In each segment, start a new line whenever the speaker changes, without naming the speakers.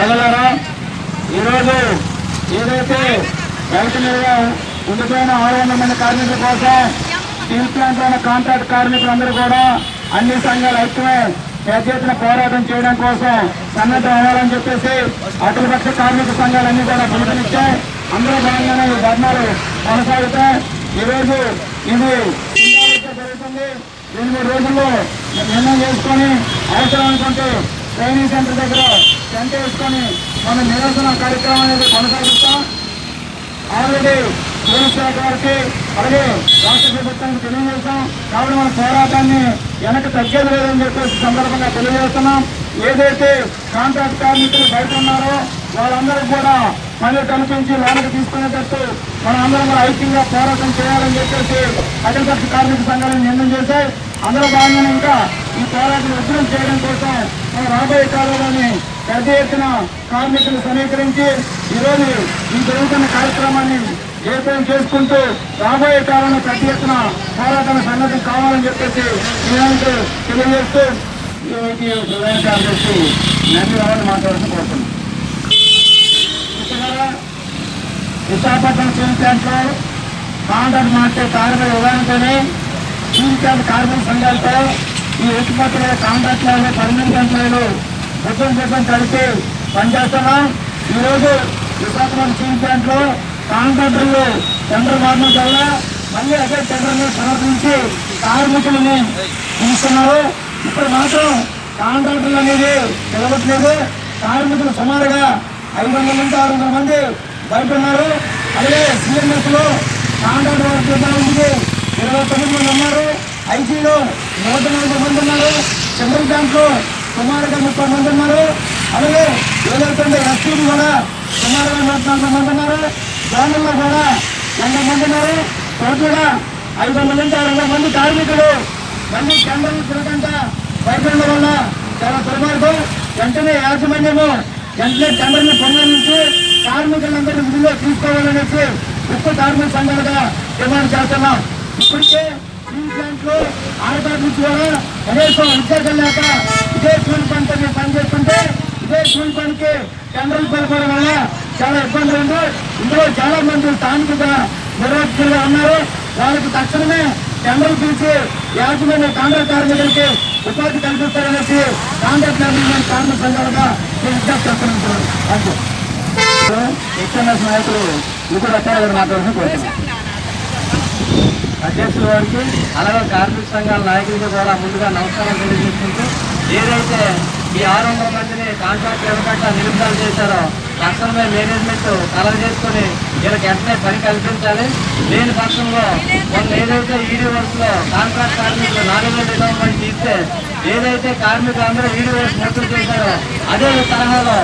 ప్రజలారా ఈరోజు ఏదైతే రైతు మీద ఉండిపోయిన ఆరు వందల మంది కార్మికుల కోసం స్టీల్ ప్లాంట్లోని కాంట్రాక్ట్ కార్మికులందరూ కూడా అన్ని సంఘాలు ఐక్యమే పెద్ద ఎత్తున పోరాటం చేయడం కోసం సన్నద్ధం అవ్వాలని చెప్పేసి అఖిలపక్ష కార్మిక సంఘాలన్నీ కూడా పిలుపునిచ్చాయి అందరూ భాగంగానే ఈ ధర్నాలు కొనసాగుతాయి ఈరోజు ఇది జరుగుతుంది. రెండు మూడు రోజుల్లో నిర్ణయం చేసుకొని అవసరం అనుకుంటే ట్రైనింగ్ సెంటర్ దగ్గర టెంట్ వేసుకొని మన నిరసన కార్యక్రమం అనేది కొనసాగిస్తాం. ఆల్రెడీ పోలీస్ శాఖ వారికి అలాగే రాష్ట్ర ప్రభుత్వానికి తెలియజేస్తాం కాబట్టి మన పోరాటాన్ని వెనక తగ్గేది లేదని చెప్పేసి సందర్భంగా తెలియజేస్తున్నాం. ఏదైతే కాంట్రాక్ట్ కార్మికులు బయట ఉన్నారో వాళ్ళందరూ కూడా మళ్ళీ కనిపించి లోనికి తీసుకునేటట్టు మన అందరం కూడా ఐక్యంగా పోరాటం చేయాలని చెప్పేసి అఖిలపక్ష కార్మిక సంఘాలను నిర్ణయం చేశాయి. అందులో భాగంగా ఇంకా ఈ పోరాటం ఉద్యమం చేయడం కోసం మన రాబోయే కాలంలోని పెద్ద ఎత్తున కార్మికులు సమీకరించి ఈరోజు ఈ జరుగుతున్న కార్యక్రమాన్ని ఏర్పాటు చేసుకుంటూ రాబోయే కాలంలో పెద్ద ఎత్తున పోరాటం సన్నద్ధం కావాలని చెప్పేసి ఈనాడు తెలియజేస్తూ కార్యదర్శి నన్ను రావాలని మాట్లాడుతూ కోరుతున్నాను మిత్రులారా, విశాఖపట్నం స్టీల్ ప్లాంట్లో కాంట్రాక్ట్ మార్చే కార్మిక విధానంతోనే స్టీల్ కార్మిక సంఘాలతో ఈ ఉత్పత్తుల కాంట్రాక్టులలో పర్మనెంట్ ఎంప్లాయీలు మొత్తం కోసం కలిసి పనిచేస్తున్నాం. ఈరోజు విశాఖపట్నం స్టీల్ ప్లాంట్లో కాంట్రాక్టర్లు టెండర్ మారడం వల్ల మళ్ళీ అదే టెండర్ని సమర్పించి కార్మికులని పిలుస్తున్నారు. ఇప్పుడు మాత్రం కాంట్రాక్టర్లు అనేది నిలబట్టలేదు. కార్మికులు సుమారుగా ఐదు వందల నుంచి ఆరు వందల మంది బయట ఉన్నారు. అలాగే సిఎంఎస్లో కాంట్రాక్ట్ వర్క్ ఇరవై తొమ్మిది మంది ఉన్నారు. ఐసీలో నూట నలభై మంది ఉన్నారు. సెంట్రల్ బ్యాంక్లో సుమారుగా ముప్పై మంది ఉన్నారు. అలాగే ఏదైతే ఎస్టీలు కూడా సుమారుగా నూట నలభై మంది ఉన్నారు. గ్రామంలో కూడా ఎనభై మంది ఉన్నారు. టోటల్గా ఐదు వందల నుంచి ఆరు వందల మంది కార్మికులు. మళ్ళీ టెండర్లు తిరగకుండా బయట వల్ల చాలా దుర్మార్గం. వెంటనే యాజమాన్యము వెంటనే టెండర్ని పొందనుంచి కార్మికులందరినీ విధిలో తీసుకోవాలనేసి ఉప్పు కార్మిక సంఘాలుగా డిమాండ్ చేస్తున్నాం. ఇప్పటికే స్టీల్ ప్లాంట్లో ఆడతాడు నుంచి కూడా కనీసం ఉద్యోగం లేక ఇదే కూలి పనితో పనిచేస్తుంటే ఇదే పనికి టెండర్లు వల్ల చాలా ఇబ్బంది ఉంది. ఇందులో చాలా మంది స్థానిక నిర్వాహకులుగా ఉన్నారు. వాళ్ళకి తక్షణమే టెండర్లు పిలిచి యాజమాన్య కాంగ్రెస్ కార్మికులకి ఉపాధి కల్పిస్తారనేసి కాంగ్రెస్ కార్మికులను కార్మిక సంఘాలుగా నేను విజ్ఞప్తి చేస్తున్నాను నాయకులు ఇప్పుడు మాట్లాడుతూ కోరుతున్నాను
అధ్యక్షుల వారికి అలాగే కార్మిక సంఘాల నాయకులకి కూడా ముందుగా నమస్కారం తెలియజేసుకుంటూ ఏదైతే ఈ ఆరు వందల మందిని కాంట్రాక్ట్ ఇవ్వకుండా నిలుపుదల చేశారో తక్షణమే మేనేజ్మెంట్ కలర్ చేసుకొని వీళ్ళకి వెంటనే పని కల్పించాలి. లేని పక్షంలో వాళ్ళు ఏదైతే ఈడీ లో కాంట్రాక్ట్ కార్మికులు నాలుగు వేల రిటైర్మెంట్ తీస్తే ఏదైతే కార్మికులు అందరూ ఈడీ వర్క్స్ ముట్టలు చేశారో అదే తరహాలో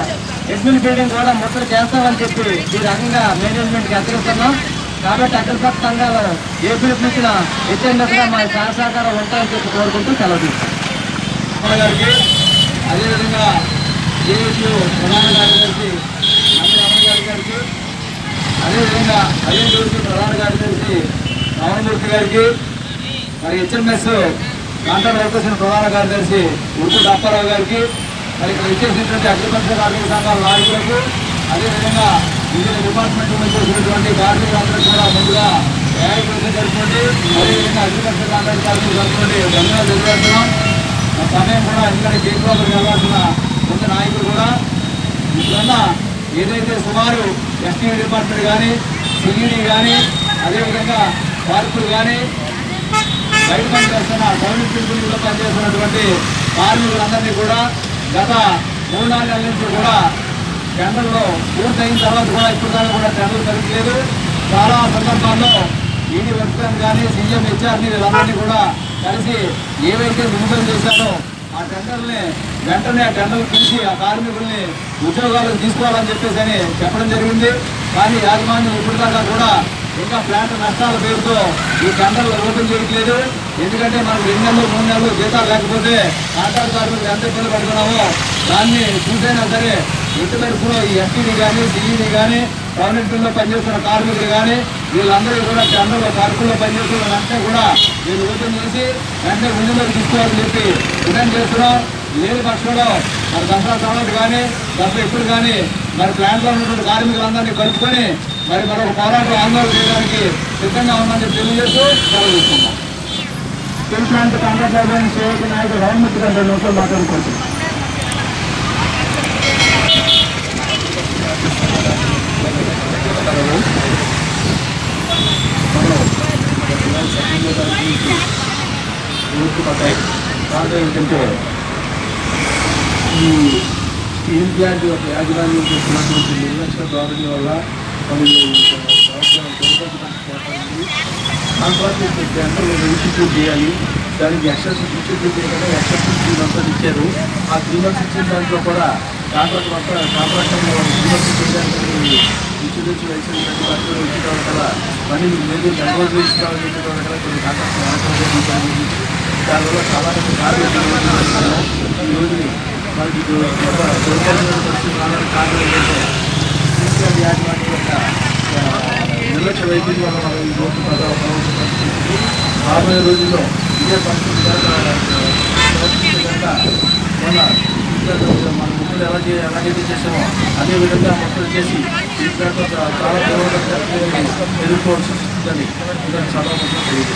అడ్మిన్ బిల్డింగ్ కూడా ముట్టలు చేస్తామని చెప్పి ఈ రకంగా మేనేజ్మెంట్కి హెచ్చరిస్తున్నాం. కాబట్టి అగ్రపక్ష సంఘాలు ఏ పిలుపునిచ్చిన హెచ్ఎంఎస్గా మా సహసహకారం ఉంటాయని చెప్పి కోరుకుంటూ సెలవు తీసుకుంటాం.
గారికి అదేవిధంగా జేఏసీ ప్రధాన కార్యదర్శి మంత్రి రమణ గారి గారికి అదేవిధంగా ఐఎన్టీసీ ప్రధాన కార్యదర్శి రామమూర్తి గారికి మరి హెచ్ఎంఎస్ కాంటాక్ట్ వర్కర్స్ ప్రధాన కార్యదర్శి ఉరుకు అప్పారావు గారికి మరి ఇక్కడ ఇచ్చేసినటువంటి అగ్రికల్చర్ కార్మిక సంఘాల నాయకులకు అదేవిధంగా వివిధ డిపార్ట్మెంట్ నుంచి వచ్చినటువంటి కార్మికులందరూ కూడా ముందుగా న్యాయపరిచయం జరుపుకోండి అదేవిధంగా అగ్రికల్చర్ కాంట్రాక్ట్ జరుపుకోండి ధన్యవాదాలు తెలియజేస్తున్నాం సమయం కూడా ఎందుకంటే కేంద్రంలో వెళ్ళాల్సిన కొంత నాయకులు కూడా. ఇప్పుడున్న ఏదైతే సుమారు ఎస్టీ డిపార్ట్మెంట్ కానీ సిఈడి కానీ అదేవిధంగా పార్కులు కానీ బయట పని చేస్తున్న గవర్నమెంట్ బిల్డింగ్లో పనిచేస్తున్నటువంటి కార్మికులందరినీ కూడా గత మూడు నాలుగు నెలల నుంచి కూడా టెండర్లో పూర్తయిన తర్వాత కూడా ఇప్పుడు దాకా కూడా టెండర్లు జరగలేదు చాలా సందర్భాల్లో ఈడీ వర్క్స్ కానీ సీఎం హెచ్ఆర్ని వీళ్ళందరినీ కూడా కలిసి ఏవైతే విడుదల చేశారో ఆ టెండర్ని వెంటనే ఆ టెండర్లు పిలిచి ఆ కార్మికుల్ని ఉద్యోగాలకు తీసుకోవాలని చెప్పేసి అని చెప్పడం జరిగింది. కానీ యాజమాన్యం ఇప్పుడు దాకా కూడా ఇంకా ప్లాంట్ నష్టాల పేరుతో ఈ టెండర్లు ఓపెన్ చేయట్లేదు ఎందుకంటే మనం రెండు నెలలు మూడు నెలలు జీతాలు లేకపోతే కాంట్రాక్ట్ కార్మికులు ఎంత ఇబ్బంది పడుతున్నామో దాన్ని చూసైనా సరే ఎటు తరఫులో ఈ ఎస్టీడీ కానీ డిఈని కానీ గవర్నమెంట్ పనిచేస్తున్న కార్మికులు కానీ వీళ్ళందరూ కూడా టెండర్లో పార్కుల్లో పనిచేస్తున్న వాళ్ళంతా కూడా వీళ్ళు ఊపిరి చేసి వెంటనే ముందులోకి తీసుకోవాలని చెప్పి డిమాండ్ చేస్తున్నాం.
లేని పక్షంలో మరి దసరా తర్వాత కానీ దసరా ఇప్పుడు కానీ మరి ప్లాంట్లో ఉన్నటువంటి కార్మికులందరినీ కలుపుకొని మరి మరొక పోరాటం ఆందోళన చేయడానికి సిద్ధంగా ఉందని తెలియజేస్తూ సెలవు తెలుసు
స్టీల్ ప్లాంట్ నాయకుడు రామమూర్తి గారు రెండు నిమిషాలు మాట్లాడుకుంటున్నాం
కారణం ఏంటంటే ఈ స్టీల్ ప్లాంట్ యొక్క యాజమాన్యం చేస్తున్నటువంటి నిర్లక్ష్య ధోరణి వల్ల మరియు కాంట్రాక్ట్ టెండర్లు ఎగ్జిక్యూట్ చేయాలి దానికి ఎక్సెస్ ఇన్స్టిట్యూట్ చేయకుండా ఎక్సెస్ త్రీ మంత్స్ ఇచ్చారు ఆ త్రీ మంత్స్ ఇచ్చిన దాంట్లో కూడా కాంట్రాక్ట్ మొత్తం కాంట్రాక్ట్ ఇన్సూరెన్స్ లైసెన్స్ అన్ని వాటిలో ఇచ్చిన కదా లేదు కంట్రోల్ చేసుకోవాలని చెప్పిన కదా కొన్ని కాంట్రాక్ట్ దానివల్ల చాలా మంది మనకి నిర్లక్ష్య వైద్యం వల్ల మనం ఈ రోజు రాబోయే రోజుల్లో ఇదే పరిస్థితి కనుక మన మన ఎలా చే ఎలాగైతే చేసామో అదేవిధంగా విధంగా మొక్కలు చేసి ఈ దాంట్లో చాలా తీవ్రంగా ఎదుర్కోవాల్సి వస్తుందని చాలా సభాముఖంగా తెలియజేస్తాం